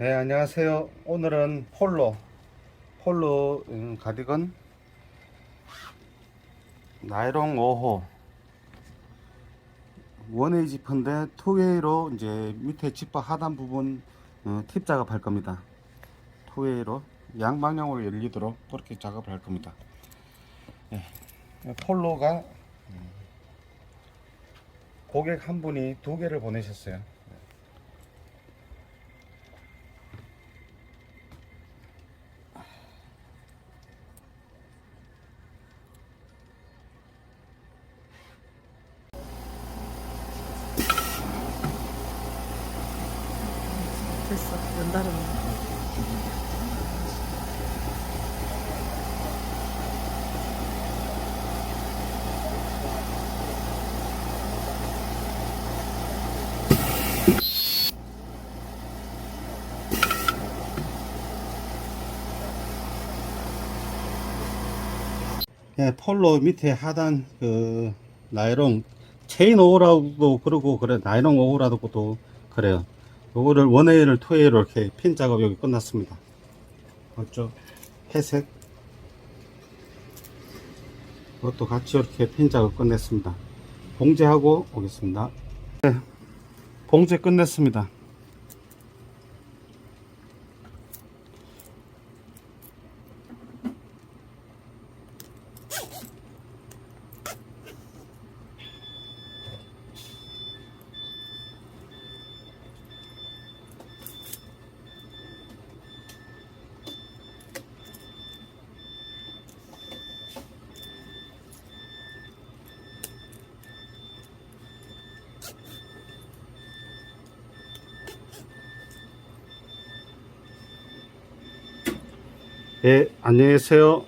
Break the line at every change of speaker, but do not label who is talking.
네, 안녕하세요. 오늘은 폴로, 폴로 음, 가디건 나이롱 5호 원웨이 지퍼인데 투웨이로 이제 밑에 지퍼 하단 부분 어, 팁 작업할 겁니다. 투웨이로 양방향으로 열리도록 그렇게 작업을 할 겁니다. 예, 폴로가 음, 고객 한 분이 두 개를 보내셨어요.
됐어 연달은
예, 폴로 밑에 하단 그 나이롱 체인 오호라도 그러고 그래 나이롱 오호라도 그래요. 요거를 원웨이를 투웨이로 이렇게 핀 작업 여기 끝났습니다. 맞죠? 회색 이것도 같이 이렇게 핀 작업 끝냈습니다. 봉제하고 오겠습니다. 네, 봉제 끝냈습니다. 예, 안녕히 계세요.